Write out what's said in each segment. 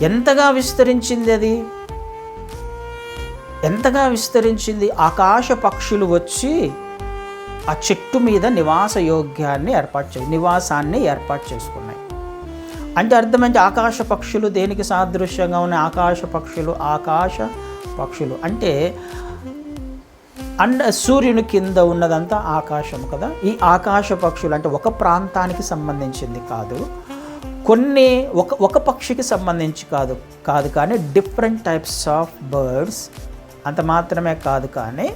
ఎంతగా విస్తరించింది అది? ఎంతగా విస్తరించింది? ఆకాశ పక్షులు వచ్చి ఆ చెట్టు మీద నివాస యోగ్యాన్ని ఏర్పాటు చే నివాసాన్ని ఏర్పాటు చేసుకున్నాయి. అంటే అర్థమైంది ఆకాశ పక్షులు దేనికి సాదృశ్యంగా ఉన్నాయి? ఆకాశ పక్షులు ఆకాశ పక్షులు. అంటే అండ్ సూర్యుని కింద ఉన్నదంతా ఆకాశం కదా? ఈ ఆకాశ పక్షులు అంటే ఒక ప్రాంతానికి సంబంధించింది కాదు. కొన్ని ఒక ఒక పక్షికి సంబంధించి కాదు కాదు కానీ డిఫరెంట్ టైప్స్ ఆఫ్ బర్డ్స్ అంత మాత్రమే కాదు కానీ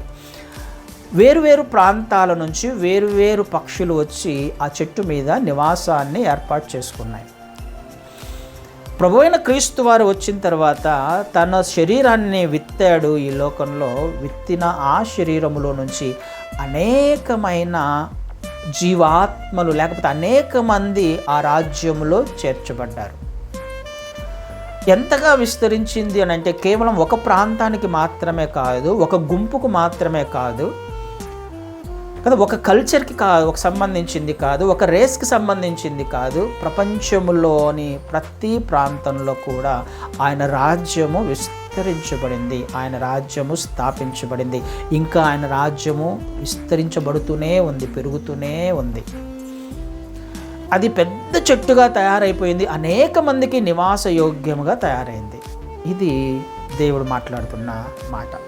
వేరువేరు ప్రాంతాల నుంచి వేరువేరు పక్షులు వచ్చి ఆ చెట్టు మీద నివాసాన్ని ఏర్పాటు చేసుకున్నాయి. ప్రభు అయిన క్రీస్తు వారు వచ్చిన తర్వాత తన శరీరాన్ని విత్తాడు ఈ లోకంలో విత్తిన ఆ శరీరములో నుంచి అనేకమైన జీవాత్మలు లేకపోతే అనేక మంది ఆ రాజ్యములో చేర్చబడ్డారు. ఎంతగా విస్తరించింది అని అంటే కేవలం ఒక ప్రాంతానికి మాత్రమే కాదు ఒక గుంపుకు మాత్రమే కాదు కదా ఒక కల్చర్కి కా ఒక సంబంధించింది కాదు ఒక రేస్కి సంబంధించింది కాదు. ప్రపంచంలోని ప్రతి ప్రాంతంలో కూడా ఆయన రాజ్యము విస్తరించబడింది. ఆయన రాజ్యము స్థాపించబడింది. ఇంకా ఆయన రాజ్యము విస్తరించబడుతూనే ఉంది పెరుగుతూనే ఉంది. అది పెద్ద చెట్టుగా తయారైపోయింది. అనేక మందికి నివాస యోగ్యముగా తయారైంది. ఇది దేవుడు మాట్లాడుతున్న మాట.